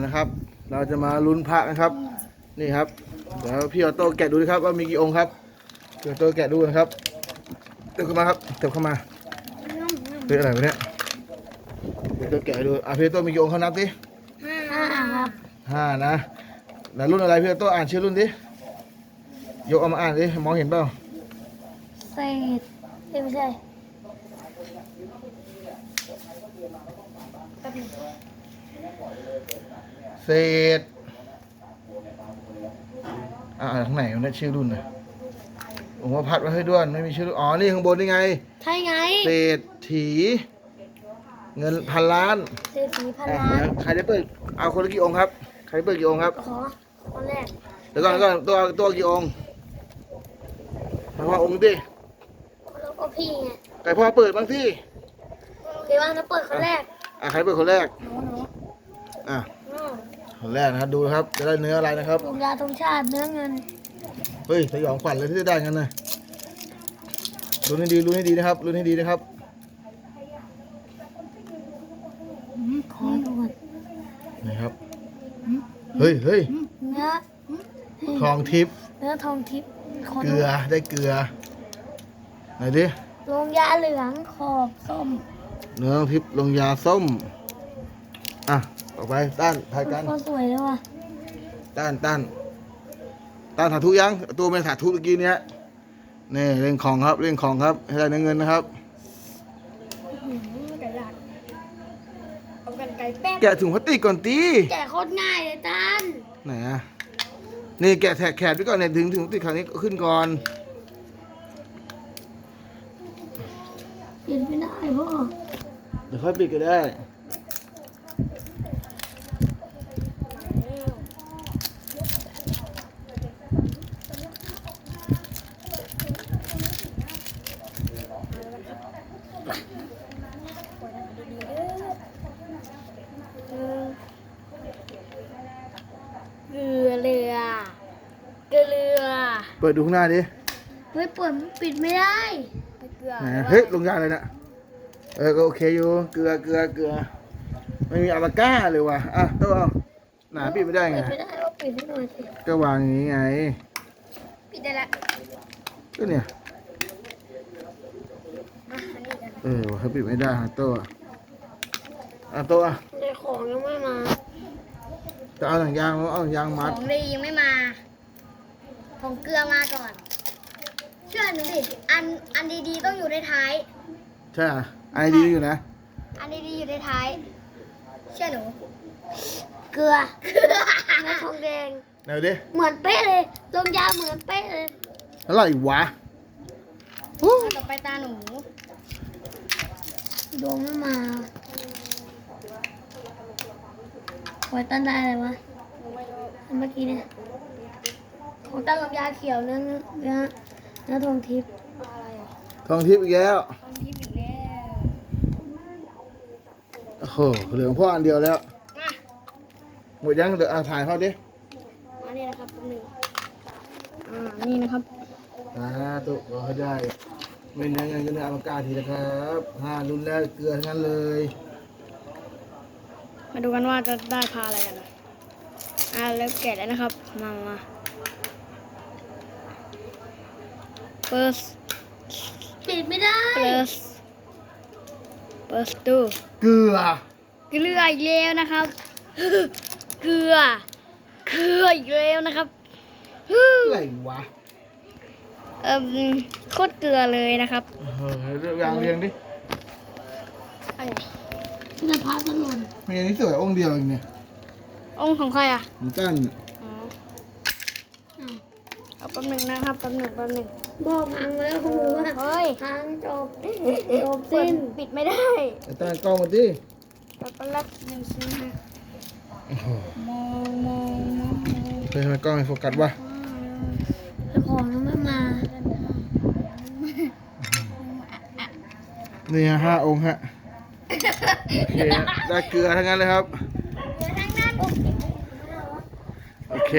นะครับ เราจะมาลุ้นพระนะครับ นี่ครับ เดี๋ยวพี่ออโต้แกะดูนะครับว่ามีกี่องค์ครับพี่ออโต้แกะดูนะครับเติมเข้ามาครับเติมเข้ามาเป็นอะไรวะเนี่ยพี่ออโต้แกะดูอะพี่ออโต้มีกี่องค์เขานับดิห้าครับห้านะแล้วรุ่นอะไรพี่ออโต้อ่านชื่อรุ่นดิยกเอามาอ่านดิมองเห็นเปล่าเศษเอ้ยไม่ใช่แป๊บนึง เศษอ่าข้างไหนมันเนี่ยชื่อรุ่นนะผมว่าพัดไว้ให้ด้วยไม่มีชื่อรุ่นอ๋อ นี่ข้างบนนี่ไง ใช่ไงเศรษฐี เงินพันล้านเศษสีพันอะล้าน ใครได้เปิด เอาคนละกี่องค์ครับ ใครได้เปิดกี่องค์ครับ ขอคนแรกเดี๋ยวก่อนเดี๋ยวก่อนตัวตัวกี่องค์เพราะว่าองค์ดิแล้วก็พี่ไงใครพ่อเปิดบ้างที่เดี๋ยวว่าจะเปิดคนแรกอะใครเปิดคนแรก หนูหนู อะอืมคนแรกนะครับดูนะครับ จะได้เนื้ออะไรนะครับลงยาธงชาติเนื้อเงิน เฮ้ยสยองขวัญเลยที่จะได้กันนะลุ้นให้ดีลุ้นให้ดีนะครับลุ้นให้ดีนะครับขอดูก่อนนี่ครับ เฮ้ยเฮ้ยเนื้อทองทิพย์เนื้อทองทิพย์ขอเกดูลือได้เกลือไหนดิลงยาเหลืองขอบส้มเนื้อทองทิพย์ลงยาส้มอะ ออกไปต้านถ่ายกันก็สวยเลยว่ะต้านต้านต้านสาธุยังตัวไม่สาธุเมื่อกี้เนี้ยนี่เล่นของครับเล่นของครับให้ได้เงินนะครับกระดาษเอากันไก่แป๊บแกะถุงพลาสติกก่อนตีแกะโคตรง่ายเลยตันไหนอะนี่แกะแถกแขนไว้ก่อนเนี่ยถึงถึงพลาสติกคราวนี้ขึ้นก่อนปิดไม่ได้พ่อเดี๋ยวค่อยปิดก็ได้ เกลือเรือ เกลือ เปิดดูข้างหน้าดิเฮ้ยเปิดปิดไม่ได้เกลือไหนอะเฮ้ยลงยาเลยนะเออก็โอเคอยู่เกลือเกลือเกลือไม่มีอาบาก้าเลยว่ะอะต้องเอาหนาปิดไม่ได้ไง ปิดไม่ได้ก็ปิดให้หน่อยสิก็วางอย่างนี้ไง ปิดได้ละก็เนี่ยอะอันนี้กันเออว่ะเขาปิดไม่ได้ฮะโต้อะอะโต้อะในของยังไม่มาจะเอาหนังยางเอาหนังยางขมัด องดียังไม่มา ของเกลือมาก่อน เชื่อหนูดิ อันอันดีๆต้องอยู่ในท้าย ใช่อะไอดีอยู่นะ อันดีๆอยู่ในท้าย เชื่อหนู เกลือเกลือเนื้อทองแดงไหนดิ เหมือนเป๊ะเลย ลงยาเหมือนเป๊ะเลยเท่าไหร่วะต่อไปตาหนูดวงไม่มาไว้ตั้นได้อะไรวะอันเมื่อกี้เนี่ย ของตั้งกับยาเขียวเนื้อเนื้อเนื้อเนื้อทองทิพย์อะไรอะทองทิพย์อีกแล้ว ทองทิพย์อีกแล้วโอ้โหเหลืองพ่ออันเดียวแล้ว มาหมดยังเดี๋ยวอะถ่ายเขาดิมานี่นะครับแป๊บหนึงอ่านี่นะครับอ่าตุ๊กรอให้ได้ไม่งั้นเงินก็เนื้ออาบาก้าทีนะครับห้ารุ่นแรกเกลือทั้งนั้นเลย มาดูกันว่าจะได้พาอะไรกันนะอ่าเริ่มแกะแล้วนะครับ มามา เปิดปิดไม่ได้เปิดเปิดดูเกลือ เกลืออีกแล้วนะครับ เกลือ เกลืออีกแล้วนะครับอะไรวะ เอ่มโคตรเกลือเลยนะครับเออเรื่องยางเรียงดิอะไรจะพาตลนมีอันนี้สวยองค์เดียวเองเนี่ยองค์ของใครอะหมูตั้นอ๋อเอาแป๊บหนึ่งนะครับแป๊บหนึ่งแป๊บหนึ่ง บอกพังแล้วคุณว่าเฮ้ย พังจบจบสิ้นปิดไม่ได้ไอ้ตั้นกล้องมาดิแล้วก็รับหนึ่งซื้อฮะโอ้โหมองมองมองเฮ้ยทำไมกล้องไม่โฟกัสวะของยังไม่มานี่ฮะห้าองค์ฮะโอเคฮะได้เกลือทั้งนั้นเลยครับเดี๋ยวทั้งนั้น โอเค